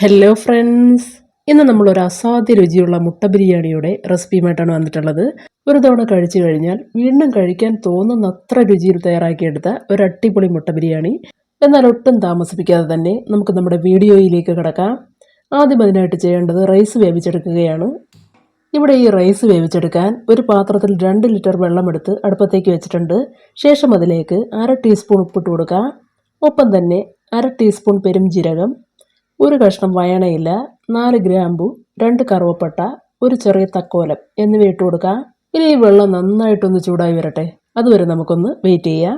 Hello friends ഇന്ന് നമ്മൾ ഒരു അസാധ്യ രുചിയുള്ള മുട്ട ബിരിയാണിയുടെ റെസിപ്പിയുമായിട്ടാണ് വന്നിട്ടുള്ളത്. ഒരു തവണ കഴിച്ചു കഴിഞ്ഞാൽ വീണ്ടും കഴിക്കാൻ തോന്നുന്ന അത്ര രുചിയിൽ തയ്യാറാക്കിയെടുത്ത ഒരു അട്ടിപ്പൊളി മുട്ട ബിരിയാണി. എന്നാൽ ഒട്ടും താമസിപ്പിക്കാതെ തന്നെ നമുക്ക് നമ്മുടെ വീഡിയോയിലേക്ക് കിടക്കാം. ആദ്യം അതിനായിട്ട് ചെയ്യേണ്ടത് റൈസ് വേവിച്ചെടുക്കുകയാണ്. ഇവിടെ ഈ റൈസ് വേവിച്ചെടുക്കാൻ ഒരു പാത്രത്തിൽ രണ്ട് ലിറ്റർ വെള്ളമെടുത്ത് അടുപ്പത്തേക്ക് വെച്ചിട്ടുണ്ട്. ശേഷം അതിലേക്ക് അര ടീസ്പൂൺ ഉപ്പിട്ട് കൊടുക്കുക ഒപ്പം തന്നെ അര ടീസ്പൂൺ പെരുംജീരകം ഒരു കഷ്ണം വയണയില നാല് ഗ്രാമ്പു രണ്ട് കറുവപ്പട്ട ഒരു ചെറിയ തക്കോലം എന്നിവ ഇട്ട് കൊടുക്കുക ഇനി ഈ വെള്ളം നന്നായിട്ടൊന്ന് ചൂടായി വരട്ടെ. അതുവരെ നമുക്കൊന്ന് വെയിറ്റ് ചെയ്യാം.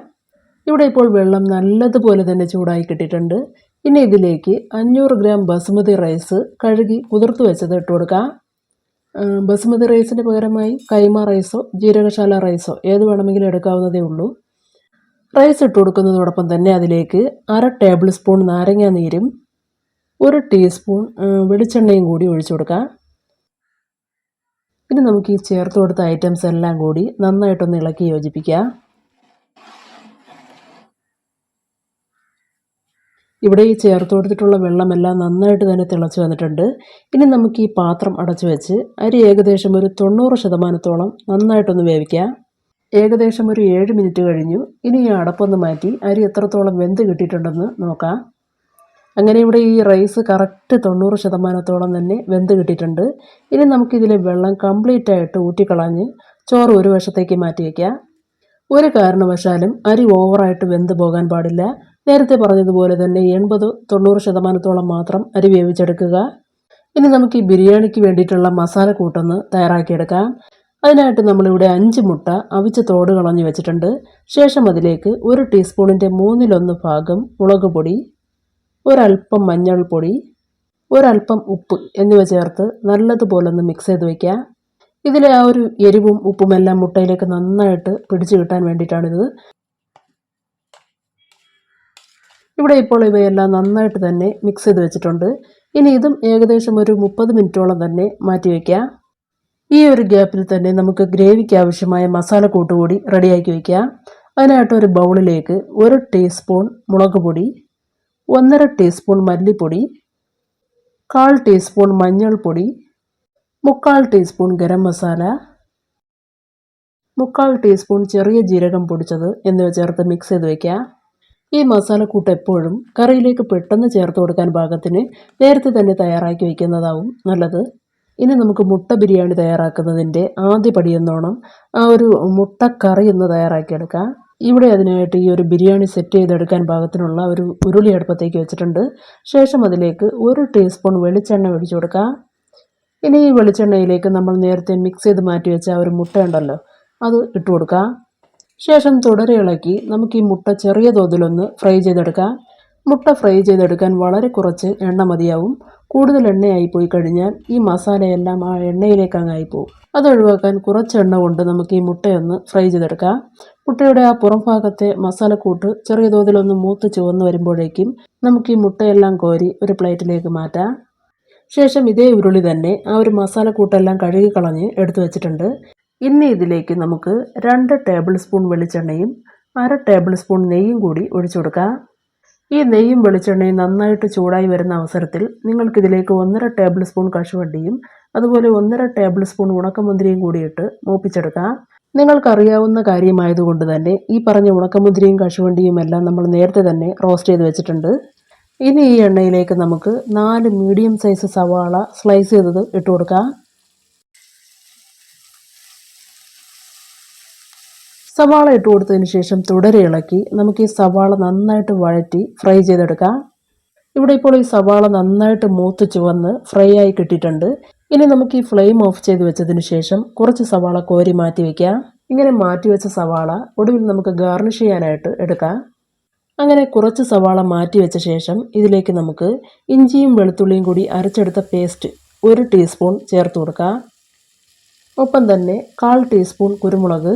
ഇവിടെ ഇപ്പോൾ വെള്ളം നല്ലതുപോലെ തന്നെ ചൂടായി കിട്ടിയിട്ടുണ്ട്. ഇനി ഇതിലേക്ക് അഞ്ഞൂറ് ഗ്രാം ബസുമതി റൈസ് കഴുകി കുതിർത്ത് വെച്ചത് ഇട്ട് കൊടുക്കാം. ബസുമതി റൈസിന് പകരമായി കൈമ റൈസോ ജീരകശാല റൈസോ ഏത് വേണമെങ്കിലും എടുക്കാവുന്നതേ ഉള്ളൂ. റൈസ് ഇട്ട് കൊടുക്കുന്നതോടൊപ്പം തന്നെ അതിലേക്ക് അര ടേബിൾ സ്പൂൺ നാരങ്ങാ നീരും ഒരു ടീസ്പൂൺ വെളിച്ചെണ്ണയും കൂടി ഒഴിച്ചു കൊടുക്കാം. ഇനി നമുക്ക് ഈ ചേർത്ത് കൊടുത്ത ഐറ്റംസ് എല്ലാം കൂടി നന്നായിട്ടൊന്ന് ഇളക്കി യോജിപ്പിക്കാം ഇവിടെ ഈ ചേർത്ത് കൊടുത്തിട്ടുള്ള വെള്ളമെല്ലാം നന്നായിട്ട് തന്നെ തിളച്ച് വന്നിട്ടുണ്ട്. ഇനി നമുക്ക് ഈ പാത്രം അടച്ചു വെച്ച് അരി ഏകദേശം ഒരു തൊണ്ണൂറ് ശതമാനത്തോളം നന്നായിട്ടൊന്ന് വേവിക്കാം. ഏകദേശം ഒരു ഏഴ് മിനിറ്റ് കഴിഞ്ഞു. ഇനി ഈ അടപ്പൊന്ന് മാറ്റി അരി എത്രത്തോളം വെന്ത് കിട്ടിയിട്ടുണ്ടെന്ന് നോക്കാം. അങ്ങനെ ഇവിടെ ഈ റൈസ് കറക്റ്റ് തൊണ്ണൂറ് ശതമാനത്തോളം തന്നെ വെന്ത് കിട്ടിയിട്ടുണ്ട്. ഇനി നമുക്കിതിലെ വെള്ളം കംപ്ലീറ്റ് ആയിട്ട് ഊറ്റിക്കളഞ്ഞ് ചോറ് ഒരു വശത്തേക്ക് മാറ്റി വയ്ക്കാം ഒരു കാരണവശാലും അരി ഓവറായിട്ട് വെന്ത് പോകാൻ പാടില്ല. നേരത്തെ പറഞ്ഞതുപോലെ തന്നെ എൺപത് തൊണ്ണൂറ് ശതമാനത്തോളം മാത്രം അരി വേവിച്ചെടുക്കുക. ഇനി നമുക്ക് ഈ ബിരിയാണിക്ക് വേണ്ടിയിട്ടുള്ള മസാല കൂട്ടൊന്ന് തയ്യാറാക്കിയെടുക്കാം. അതിനായിട്ട് നമ്മളിവിടെ അഞ്ച് മുട്ട അവിച്ച് തോട് കളഞ്ഞ് വെച്ചിട്ടുണ്ട്. ശേഷം അതിലേക്ക് ഒരു ടീസ്പൂണിന്റെ മൂന്നിലൊന്ന് ഭാഗം മുളക് പൊടി ഒരൽപ്പം മഞ്ഞൾപ്പൊടി ഒരൽപ്പം ഉപ്പ് എന്നിവ ചേർത്ത് നല്ലതുപോലെ ഒന്ന് മിക്സ് ചെയ്ത് വയ്ക്കുക ഇതിലെ ആ ഒരു എരിവും ഉപ്പുമെല്ലാം മുട്ടയിലേക്ക് നന്നായിട്ട് പിടിച്ചു കിട്ടാൻ വേണ്ടിയിട്ടാണിത്. ഇവിടെ ഇപ്പോൾ ഇവയെല്ലാം നന്നായിട്ട് തന്നെ മിക്സ് ചെയ്ത് വെച്ചിട്ടുണ്ട്. ഇനി ഇതും ഏകദേശം ഒരു മുപ്പത് മിനിറ്റോളം തന്നെ മാറ്റി വയ്ക്കുക ഈ ഒരു ഗ്യാപ്പിൽ തന്നെ നമുക്ക് ഗ്രേവിക്ക് ആവശ്യമായ മസാല കൂട്ടുകൂടി റെഡിയാക്കി വയ്ക്കുക അതിനായിട്ട് ഒരു ബൗളിലേക്ക് ഒരു ടീസ്പൂൺ മുളക് പൊടി ഒന്നര ടീസ്പൂൺ മല്ലിപ്പൊടി കാൽ ടീസ്പൂൺ മഞ്ഞൾപ്പൊടി മുക്കാൽ ടീസ്പൂൺ ഗരം മസാല മുക്കാൽ ടീസ്പൂൺ ചെറിയ ജീരകം പൊടിച്ചത് എന്നിവ ചേർത്ത് മിക്സ് ചെയ്ത് വയ്ക്കുക ഈ മസാലക്കൂട്ട് എപ്പോഴും കറിയിലേക്ക് പെട്ടെന്ന് ചേർത്ത് കൊടുക്കാൻ പാകത്തിന് നേരത്തെ തന്നെ തയ്യാറാക്കി വയ്ക്കുന്നതാവും നല്ലത്. ഇനി നമുക്ക് മുട്ട ബിരിയാണി തയ്യാറാക്കുന്നതിന്റെ ആദ്യ പടിയെന്നോണം ആ ഒരു മുട്ടക്കറി ഒന്ന് തയ്യാറാക്കിയെടുക്കാം. ഇവിടെ അതിനായിട്ട് ഈ ഒരു ബിരിയാണി സെറ്റ് ചെയ്തെടുക്കാൻ പാകത്തിനുള്ള ഒരു ഉരുളി അടുപ്പത്തേക്ക് വെച്ചിട്ടുണ്ട്. ശേഷം അതിലേക്ക് ഒരു ടീസ്പൂൺ വെളിച്ചെണ്ണ ഒഴിച്ചു കൊടുക്കുക ഇനി ഈ വെളിച്ചെണ്ണയിലേക്ക് നമ്മൾ നേരത്തെ മിക്സ് ചെയ്ത് മാറ്റി വെച്ച ഒരു മുട്ട ഉണ്ടല്ലോ അത് ഇട്ട് കൊടുക്കുക ശേഷം തുടരെ ഇളക്കി നമുക്ക് ഈ മുട്ട ചെറിയ തോതിലൊന്ന് ഫ്രൈ ചെയ്തെടുക്കാം. മുട്ട ഫ്രൈ ചെയ്തെടുക്കാൻ വളരെ കുറച്ച് എണ്ണ മതിയാവും. കൂടുതൽ എണ്ണയായി പോയി കഴിഞ്ഞാൽ ഈ മസാലയെല്ലാം ആ എണ്ണയിലേക്ക് അങ്ങായി പോകും അത് ഒഴിവാക്കാൻ കുറച്ച് എണ്ണ കൊണ്ട് നമുക്ക് ഈ മുട്ടയൊന്ന് ഫ്രൈ ചെയ്തെടുക്കാം. മുട്ടയുടെ ആ പുറം ഭാഗത്തെ മസാലക്കൂട്ട് ചെറിയ തോതിലൊന്ന് മൂത്ത് ചുവന്ന് വരുമ്പോഴേക്കും നമുക്ക് ഈ മുട്ടയെല്ലാം കോരി ഒരു പ്ലേറ്റിലേക്ക് മാറ്റാം. ശേഷം ഇതേ ഉരുളി തന്നെ ആ ഒരു മസാലക്കൂട്ടെല്ലാം കഴുകി കളഞ്ഞ് എടുത്തു വെച്ചിട്ടുണ്ട്. ഇനി ഇതിലേക്ക് നമുക്ക് രണ്ട് ടേബിൾ സ്പൂൺ വെളിച്ചെണ്ണയും അര ടേബിൾ സ്പൂൺ നെയ്യും കൂടി ഒഴിച്ചു കൊടുക്കാം. ഈ നെയ്യും വെളിച്ചെണ്ണയും നന്നായിട്ട് ചൂടായി വരുന്ന അവസരത്തിൽ നിങ്ങൾക്കിതിലേക്ക് ഒന്നര ടേബിൾ സ്പൂൺ കശുവണ്ടിയും അതുപോലെ ഒന്നര ടേബിൾ സ്പൂൺ ഉണക്കമുന്തിരിയും കൂടിയിട്ട് മൂപ്പിച്ചെടുക്കാം. നിങ്ങൾക്കറിയാവുന്ന കാര്യമായതുകൊണ്ട് തന്നെ ഈ പറഞ്ഞ ഉണക്കമുന്തിരിയും കശുവണ്ടിയും എല്ലാം നമ്മൾ നേരത്തെ തന്നെ റോസ്റ്റ് ചെയ്ത് വെച്ചിട്ടുണ്ട്. ഇനി ഈ എണ്ണയിലേക്ക് നമുക്ക് നാല് മീഡിയം സൈസ് സവാള സ്ലൈസ് ചെയ്തത് ഇട്ട് കൊടുക്കാം. സവാള ഇട്ട് കൊടുത്തതിന് ശേഷം തുടരെ ഇളക്കി നമുക്ക് ഈ സവാള നന്നായിട്ട് വഴറ്റി ഫ്രൈ ചെയ്തെടുക്കാം. ഇവിടെ ഇപ്പോൾ ഈ സവാള നന്നായിട്ട് മൂത്ത് ചുവന്ന് ഫ്രൈ ആയി കിട്ടിയിട്ടുണ്ട്. ഇനി നമുക്ക് ഈ ഫ്ലെയിം ഓഫ് ചെയ്ത് വെച്ചതിന് ശേഷം കുറച്ച് സവാള കോരി മാറ്റി വയ്ക്കാം ഇങ്ങനെ മാറ്റി വെച്ച സവാള ഒടുവിൽ നമുക്ക് ഗാർണിഷ് ചെയ്യാനായിട്ട് എടുക്കാം. അങ്ങനെ കുറച്ച് സവാള മാറ്റി വെച്ച ശേഷം ഇതിലേക്ക് നമുക്ക് ഇഞ്ചിയും വെളുത്തുള്ളിയും കൂടി അരച്ചെടുത്ത പേസ്റ്റ് ഒരു ടീസ്പൂൺ ചേർത്ത് കൊടുക്കാം. ഒപ്പം തന്നെ കാൽ ടീസ്പൂൺ കുരുമുളക്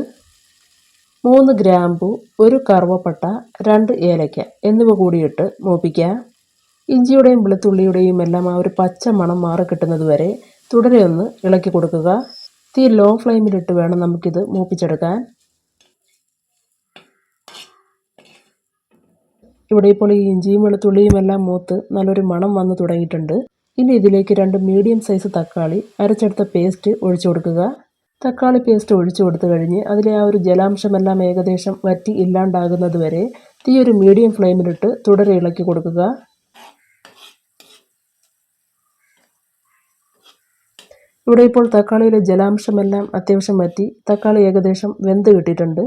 മൂന്ന് ഗ്രാമ്പു ഒരു കറുവപ്പട്ട രണ്ട് ഏലയ്ക്ക എന്നിവ കൂടിയിട്ട് മൂപ്പിക്കുക. ഇഞ്ചിയുടെയും വെളുത്തുള്ളിയുടെയും എല്ലാം ആ ഒരു പച്ച മണം മാറി കിട്ടുന്നത് വരെ തുടരെ ഒന്ന് ഇളക്കി കൊടുക്കുക. തീ ലോ ഫ്ലെയിമിലിട്ട് വേണം നമുക്കിത് മൂപ്പിച്ചെടുക്കാൻ. ഇവിടെ ഇപ്പോൾ ഈ ഇഞ്ചിയും വെളുത്തുള്ളിയും എല്ലാം മൂത്ത് നല്ലൊരു മണം വന്ന് തുടങ്ങിയിട്ടുണ്ട്. ഇനി ഇതിലേക്ക് രണ്ട് മീഡിയം സൈസ് തക്കാളി അരച്ചെടുത്ത പേസ്റ്റ് ഒഴിച്ചു കൊടുക്കുക. തക്കാളി പേസ്റ്റ് ഒഴിച്ചു കൊടുത്തു കഴിഞ്ഞ് അതിലെ ആ ഒരു ജലാംശമെല്ലാം ഏകദേശം വറ്റി ഇല്ലാണ്ടാകുന്നത് വരെ തീ ഒരു മീഡിയം ഫ്ലെയിമിലിട്ട് തുടരെ ഇളക്കി കൊടുക്കുക. ഇവിടെ ഇപ്പോൾ തക്കാളിയിലെ ജലാംശമെല്ലാം അത്യാവശ്യം വറ്റി. തക്കാളി ഏകദേശം വെന്ത് കിട്ടിയിട്ടുണ്ട്.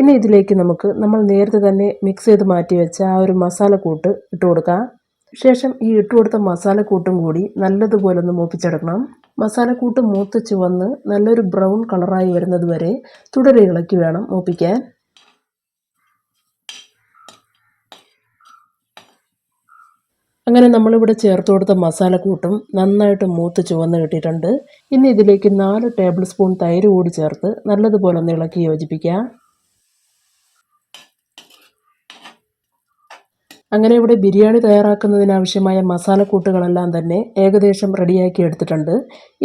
ഇനി ഇതിലേക്ക് നമുക്ക് നമ്മൾ നേരത്തെ തന്നെ മിക്സ് ചെയ്ത് മാറ്റി വെച്ച ആ ഒരു മസാലക്കൂട്ട് ഇട്ട് കൊടുക്കാം. ശേഷം ഈ ഇട്ട് കൊടുത്ത മസാലക്കൂട്ടും കൂടി നല്ലതുപോലെ ഒന്ന് മൂപ്പിച്ചെടുക്കണം. മസാലക്കൂട്ട് മൂത്ത് ചുവന്ന് നല്ലൊരു ബ്രൗൺ കളറായി വരുന്നത് വരെ തുടരെ ഇളക്കി വേണം മൂപ്പിക്കാൻ. അങ്ങനെ നമ്മളിവിടെ ചേർത്ത് കൊടുത്ത മസാലക്കൂട്ടും നന്നായിട്ട് മൂത്ത് ചുവന്ന് കിട്ടിയിട്ടുണ്ട്. ഇനി ഇതിലേക്ക് നാല് ടേബിൾ സ്പൂൺ തൈര് കൂടി ചേർത്ത് നല്ലതുപോലെ ഒന്ന് ഇളക്കി യോജിപ്പിക്കാം. അങ്ങനെ ഇവിടെ ബിരിയാണി തയ്യാറാക്കുന്നതിനാവശ്യമായ മസാലക്കൂട്ടുകളെല്ലാം തന്നെ ഏകദേശം റെഡിയാക്കി എടുത്തിട്ടുണ്ട്.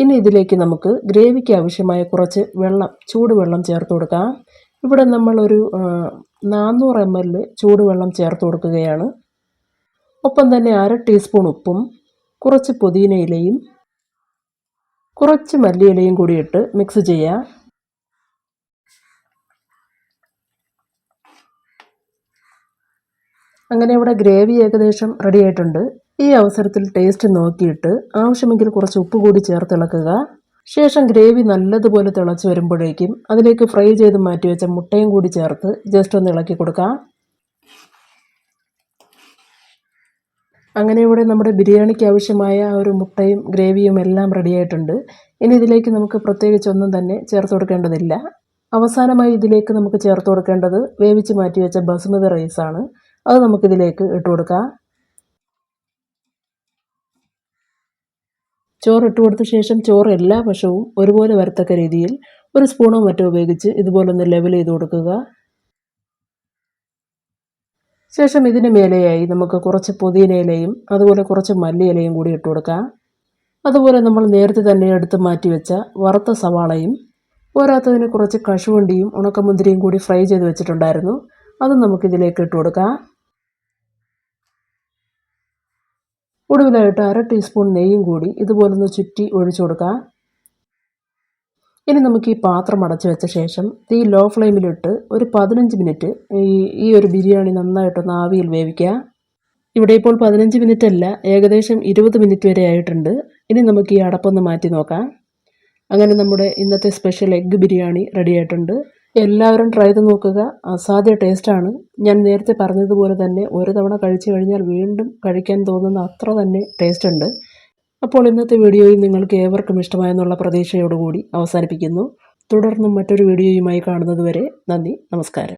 ഇനി ഇതിലേക്ക് നമുക്ക് ഗ്രേവിക്ക് ആവശ്യമായ കുറച്ച് വെള്ളം ചൂടുവെള്ളം ചേർത്ത് കൊടുക്കാം. ഇവിടെ നമ്മളൊരു നാനൂറ് എം എൽ ചൂടുവെള്ളം ചേർത്ത് കൊടുക്കുകയാണ്. ഒപ്പം തന്നെ അര ടീസ്പൂൺ ഉപ്പും കുറച്ച് പുതിനയിലയും കുറച്ച് മല്ലിയിലയും കൂടി ഇട്ട് മിക്സ് ചെയ്യാം അങ്ങനെ ഇവിടെ ഗ്രേവി ഏകദേശം റെഡി ആയിട്ടുണ്ട്. ഈ അവസരത്തിൽ ടേസ്റ്റ് നോക്കിയിട്ട് ആവശ്യമെങ്കിൽ കുറച്ച് ഉപ്പ് കൂടി ചേർത്ത് ഇളക്കുക. ശേഷം ഗ്രേവി നല്ലതുപോലെ തിളച്ച് വരുമ്പോഴേക്കും അതിലേക്ക് ഫ്രൈ ചെയ്ത് മാറ്റി വെച്ച മുട്ടയും കൂടി ചേർത്ത് ജസ്റ്റ് ഒന്ന് ഇളക്കി കൊടുക്കാം. അങ്ങനെ ഇവിടെ നമ്മുടെ ബിരിയാണിക്ക് ആവശ്യമായ ഒരു മുട്ടയും ഗ്രേവിയും എല്ലാം റെഡിയായിട്ടുണ്ട് ഇനി ഇതിലേക്ക് നമുക്ക് പ്രത്യേകിച്ചൊന്നും തന്നെ ചേർത്ത് കൊടുക്കേണ്ടതില്ല. അവസാനമായി ഇതിലേക്ക് നമുക്ക് ചേർത്ത് കൊടുക്കേണ്ടത് വേവിച്ച് മാറ്റി വെച്ച ബസുമതി റൈസാണ് അത് നമുക്കിതിലേക്ക് ഇട്ട് കൊടുക്കാം. ചോറ് ഇട്ട് കൊടുത്ത ശേഷം ചോറ് എല്ലാ വശവും ഒരുപോലെ വരത്തക്ക രീതിയിൽ ഒരു സ്പൂണോ മറ്റോ ഉപയോഗിച്ച് ഇതുപോലൊന്ന് ലെവൽ ചെയ്ത് കൊടുക്കുക. ശേഷം ഇതിന് മേലെയായി നമുക്ക് കുറച്ച് പുതിനയിലയും അതുപോലെ കുറച്ച് മല്ലിയിലയും കൂടി ഇട്ട് കൊടുക്കാം. അതുപോലെ നമ്മൾ നേരത്തെ തന്നെ എടുത്ത് മാറ്റി വെച്ച വറുത്ത സവാളയും പോരാത്തതിന് കുറച്ച് കശുവണ്ടിയും ഉണക്കമുന്തിരിയും കൂടി ഫ്രൈ ചെയ്ത് വെച്ചിട്ടുണ്ടായിരുന്നു. അത് നമുക്കിതിലേക്ക് ഇട്ട് കൊടുക്കാം. ഒടുവിലായിട്ട് അര ടീസ്പൂൺ നെയ്യും കൂടി ഇതുപോലൊന്ന് ചുറ്റി ഒഴിച്ചു കൊടുക്കാം. ഇനി നമുക്ക് ഈ പാത്രം അടച്ചു വെച്ച ശേഷം തീ ലോ ഫ്ലെയിമിലിട്ട് ഒരു പതിനഞ്ച് മിനിറ്റ് ഈ ഈ ഒരു ബിരിയാണി നന്നായിട്ടൊന്ന് ആവിയിൽ വേവിക്കുക ഇവിടെ ഇപ്പോൾ പതിനഞ്ച് മിനിറ്റ് അല്ല ഏകദേശം ഇരുപത് മിനിറ്റ് വരെ ആയിട്ടുണ്ട്. ഇനി നമുക്ക് ഈ അടപ്പൊന്ന് മാറ്റി നോക്കാം. അങ്ങനെ നമ്മുടെ ഇന്നത്തെ സ്പെഷ്യൽ എഗ്ഗ് ബിരിയാണി റെഡി ആയിട്ടുണ്ട്. എല്ലാവരും ട്രൈ ചെയ്ത് നോക്കുക. അസാധ്യ ടേസ്റ്റാണ് ഞാൻ നേരത്തെ പറഞ്ഞതുപോലെ തന്നെ ഒരു തവണ കഴിച്ചു കഴിഞ്ഞാൽ വീണ്ടും കഴിക്കാൻ തോന്നുന്ന അത്ര തന്നെ ടേസ്റ്റ് ഉണ്ട്. അപ്പോൾ ഇന്നത്തെ വീഡിയോയിൽ നിങ്ങൾക്ക് ഏവർക്കും ഇഷ്ടമായെന്നുള്ള പ്രതീക്ഷയോടുകൂടി അവസാനിപ്പിക്കുന്നു. തുടർന്നും മറ്റൊരു വീഡിയോയുമായി കാണുന്നതുവരെ നന്ദി നമസ്കാരം.